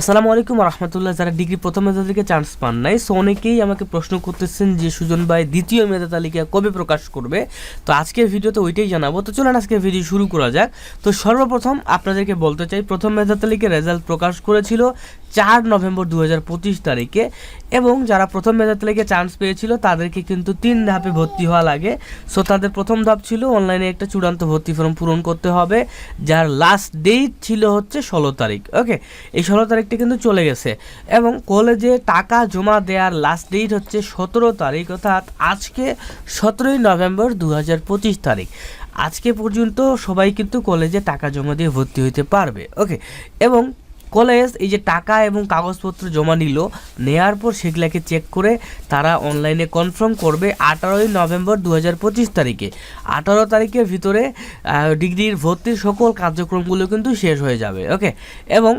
আসসালামু আলাইকুম রহমতুল্লাহ। যারা ডিগ্রি প্রথম মেধা থেকে চান্স পান নাই সো অনেকেই আমাকে প্রশ্ন করতেছেন যে, সুজন ভাই, দ্বিতীয় মেধা তালিকা কবে প্রকাশ করবে? তো আজকের ভিডিওতে ওইটাই জানাব। তো চলুন আজকে ভিডিও শুরু করা যাক। তো সর্বপ্রথম আপনাদেরকে বলতে চাই, প্রথম মেধা তালিকা রেজাল্ট প্রকাশ করেছিল চার নভেম্বর দু হাজার পঁচিশ তারিখে এবং যারা প্রথম মেধা তালিকায় চান্স পেয়েছিল, তাদেরকে কিন্তু তিন ধাপে ভর্তি হওয়া লাগে। সো তাদের প্রথম ধাপ ছিল অনলাইনে একটা চূড়ান্ত ভর্তি ফর্ম পূরণ করতে হবে, যার লাস্ট ডেট ছিল হচ্ছে ষোলো তারিখ। ওকে এই ষোলো তারিখটা কিন্তু চলে গেছে। এবং কলেজে টাকা জমা দেওয়ার লাস্ট ডেট হচ্ছে সতেরো তারিখ, অর্থাৎ আজকে সতেরোই নভেম্বর দু হাজার পঁচিশ তারিখ। আজকে পর্যন্ত সবাই কিন্তু কলেজে টাকা জমা দিয়ে ভর্তি হইতে পারবে। ওকে এবং কলেজ এই যে টাকা এবং কাগজপত্র জমা নিল, নেয়ার পর সেগুলাকে চেক করে তারা অনলাইনে কনফার্ম করবে আঠারোই নভেম্বর দু হাজার পঁচিশ তারিখে। আঠারো তারিখের ভিতরে ডিগ্রির ভর্তির সকল কার্যক্রমগুলো কিন্তু শেষ হয়ে যাবে ওকে এবং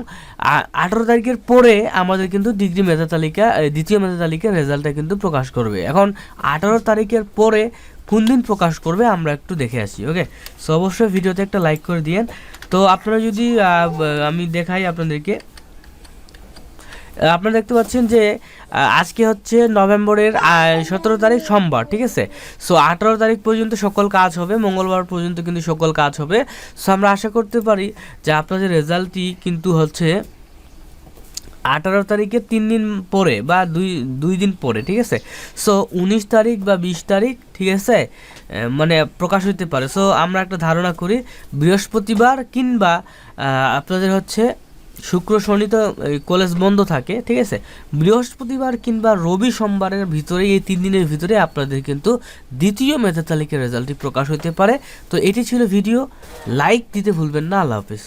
আঠারো তারিখের পরে আমাদের কিন্তু ডিগ্রি মেধা তালিকা দ্বিতীয় মেধা তালিকার রেজাল্টটা কিন্তু প্রকাশ করবে। এখন, আঠারো তারিখের পরে কোন দিন প্রকাশ করবে আমরা একটু দেখে আসি ওকে সো অবশ্যই ভিডিওতে একটা লাইক করে দিয়েন। তো আপনারা যদি আমি দেখাই আপনাদেরকে। আপনারা দেখতে পাচ্ছেন যে আজকে হচ্ছে নভেম্বরের সতেরো তারিখ সোমবার, ঠিক আছে? সো আঠারো তারিখ পর্যন্ত সকল কাজ হবে, মঙ্গলবার পর্যন্ত কিন্তু সকল কাজ হবে। সো আমরা আশা করতে পারি যে আপনাদের রেজাল্টটি কিন্তু হচ্ছে আঠারো তারিখে তিন দিন পরে বা দুই দুই দিন পরে, ঠিক আছে? সো উনিশ তারিখ বা বিশ তারিখ, ঠিক আছে? মানে প্রকাশ হইতে পারে। সো আমরা একটা ধারণা করি, বৃহস্পতিবার কিংবা আপনাদের হচ্ছে শুক্র, শনি তো কলেজ বন্ধ থাকে, ঠিক আছে? বৃহস্পতিবার কিংবা রবি সোমবারের ভিতরে, এই তিন দিনের ভিতরে আপনাদের কিন্তু দ্বিতীয় মেধা তালিকার রেজাল্টটি প্রকাশ হতে পারে। তো, এটি ছিল ভিডিও লাইক দিতে ভুলবেন না। আল্লাহ হাফিজ।